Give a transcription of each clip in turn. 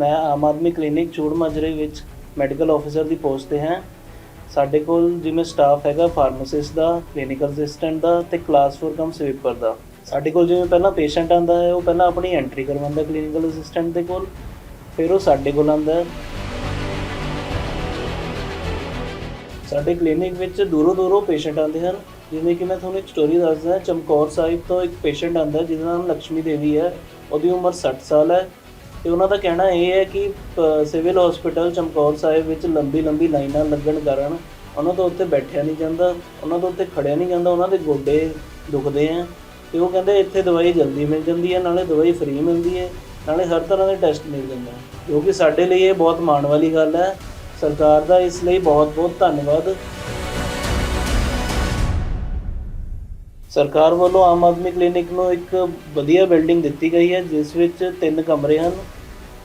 ਮੈਂ ਆਮ ਆਦਮੀ ਕਲੀਨਿਕ ਚੂੜ ਮਾਜਰੇ ਵਿੱਚ ਮੈਡੀਕਲ ਆਫੀਸਰ ਦੀ ਪੋਸਟ ਤੇ ਹਾਂ। ਸਾਡੇ ਕੋਲ ਜਿਵੇਂ ਸਟਾਫ ਹੈਗਾ ਫਾਰਮਾਸਿਸਟ ਦਾ ਕਲੀਨਿਕਲ ਅਸਿਸਟੈਂਟ ਦਾ ਤੇ ਕਲਾਸ 4 ਕਮ ਸਵੀਪਰ ਦਾ। ਸਾਡੇ ਕੋਲ ਜਿਵੇਂ ਪਹਿਲਾਂ ਪੇਸ਼ੈਂਟ ਆਂਦਾ ਹੈ, ਉਹ ਪਹਿਲਾਂ ਆਪਣੀ ਐਂਟਰੀ ਕਰਵਾਉਂਦਾ ਕਲੀਨਿਕਲ ਅਸਿਸਟੈਂਟ ਦੇ ਕੋਲ, ਫਿਰ ਉਹ ਸਾਡੇ ਕੋਲ ਆਂਦਾ ਹੈ। ਸਾਡੇ ਕਲੀਨਿਕ ਵਿੱਚ ਦੂਰੋਂ ਦੂਰੋਂ ਪੇਸ਼ੈਂਟ ਆਉਂਦੇ ਹਨ। ਜਿਵੇਂ ਕਿ ਮੈਂ ਤੁਹਾਨੂੰ ਇੱਕ ਸਟੋਰੀ ਦੱਸਦਾ, ਚਮਕੌਰ ਸਾਹਿਬ ਤੋਂ ਇੱਕ ਪੇਸ਼ੈਂਟ ਆਂਦਾ ਜਿਹਦਾ ਨਾਮ ਲక్ష్ਮੀ ਦੇਵੀ ਹੈ। ਉਹਦੀ ਉਮਰ 60 ਸਾਲ ਹੈ। ਤੇ ਉਹਨਾਂ ਦਾ ਕਹਿਣਾ ਇਹ ਹੈ ਕਿ ਅ, ਸਿਵਲ ਹਸਪੀਟਲ ਚਮਕੌਰ ਸਾਹਿਬ ਵਿੱਚ ਲੰਬੀ ਲੰਬੀ ਲਾਈਨਾਂ ਲੱਗਣ ਕਾਰਨ ਉਹਨਾਂ ਤੋਂ ਉੱਤੇ ਬੈਠਿਆ ਨਹੀਂ ਜਾਂਦਾ ਉਹਨਾਂ ਤੋਂ ਉੱਤੇ ਖੜਿਆ ਨਹੀਂ ਜਾਂਦਾ ਉਹਨਾਂ ਦੇ ਗੋਡੇ ਦੁਖਦੇ ਆ ਤੇ ਉਹ ਕਹਿੰਦੇ ਇੱਥੇ ਦਵਾਈ ਜਲਦੀ ਮਿਲ ਜਾਂਦੀ ਹੈ ਨਾਲੇ ਦਵਾਈ ਫ੍ਰੀ ਮਿਲਦੀ ਹੈ ਨਾਲੇ ਹਰ ਤਰ੍ਹਾਂ ਦੇ ਟੈਸਟ ਮਿਲ ਜਾਂਦੇ ਜੋ ਕਿ ਸਾਡੇ ਲਈ ਇਹ ਬਹੁਤ ਮਾਣ ਵਾਲੀ ਗੱਲ ਹੈ। ਸਰਕਾਰ ਦਾ ਇਸ ਲਈ ਬਹੁਤ ਬਹੁਤ ਧੰਨਵਾਦ। ਸਰਕਾਰ ਵੱਲੋਂ ਆਮ ਆਦਮੀ ਕਲੀਨਿਕ ਨੂੰ ਇੱਕ ਵਧੀਆ ਬਿਲਡਿੰਗ ਦਿੱਤੀ ਗਈ ਹੈ, ਜਿਸ ਵਿੱਚ ਤਿੰਨ ਕਮਰੇ ਹਨ।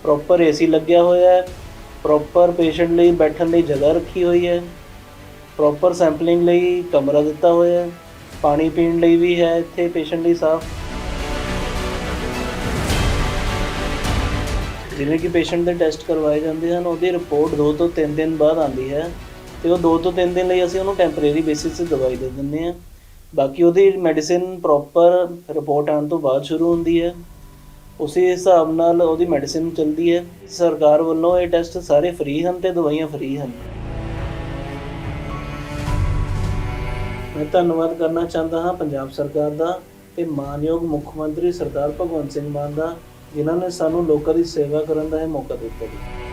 ਪ੍ਰੋਪਰ ਏਸੀ ਲੱਗਿਆ ਹੋਇਆ ਹੈ, ਪ੍ਰੋਪਰ ਪੇਸ਼ੈਂਟ ਲਈ ਬੈਠਣ ਲਈ ਜਗ੍ਹਾ ਰੱਖੀ ਹੋਈ ਹੈ, ਪ੍ਰੋਪਰ ਸੈਂਪਲਿੰਗ ਲਈ ਕਮਰਾ ਦਿੱਤਾ ਹੋਇਆ ਹੈ, ਪਾਣੀ ਪੀਣ ਲਈ ਵੀ ਹੈ, ਇੱਥੇ ਪੇਸ਼ੈਂਟ ਲਈ ਸਾਫ਼। ਜਿਵੇਂ ਕਿ ਪੇਸ਼ੈਂਟ ਦੇ ਟੈਸਟ ਕਰਵਾਏ ਜਾਂਦੇ ਹਨ, ਉਹਦੀ ਰਿਪੋਰਟ 2 ਤੋਂ 3 ਦਿਨ ਬਾਅਦ ਆਉਂਦੀ ਹੈ ਤੇ ਉਹ 2 ਤੋਂ 3 ਦਿਨ ਲਈ ਅਸੀਂ ਉਹਨੂੰ ਟੈਂਪਰੇਰੀ ਬੇਸਿਸ ਤੇ ਦਵਾਈ ਦੇ ਦਿੰਦੇ ਹਾਂ। ਬਾਕੀ ਉਹਦੀ ਮੈਡੀਸਿਨ ਪ੍ਰੋਪਰ ਰਿਪੋਰਟ ਆਉਣ ਤੋਂ ਬਾਅਦ ਸ਼ੁਰੂ ਹੁੰਦੀ ਹੈ। ਉਸੇ ਹਿਸਾਬ ਨਾਲ ਉਹਦੀ ਮੈਡੀਸਿਨ ਚੱਲਦੀ ਹੈ। ਸਰਕਾਰ ਵੱਲੋਂ ਇਹ ਟੈਸਟ ਸਾਰੇ ਫ੍ਰੀ ਹਨ ਤੇ ਦਵਾਈਆਂ ਫ੍ਰੀ ਹਨ। ਮੈਂ ਧੰਨਵਾਦ ਕਰਨਾ ਚਾਹੁੰਦਾ ਹਾਂ ਪੰਜਾਬ ਸਰਕਾਰ ਦਾ ਤੇ ਮਾਨਯੋਗ ਮੁੱਖ ਮੰਤਰੀ ਸਰਦਾਰ ਭਗਵੰਤ ਸਿੰਘ ਮਾਨ ਦਾ, ਜਿਨ੍ਹਾਂ ਨੇ ਸਾਨੂੰ ਲੋਕਾਂ ਦੀ ਸੇਵਾ ਕਰਨ ਦਾ ਇਹ ਮੌਕਾ ਦਿੱਤਾ ਜੀ।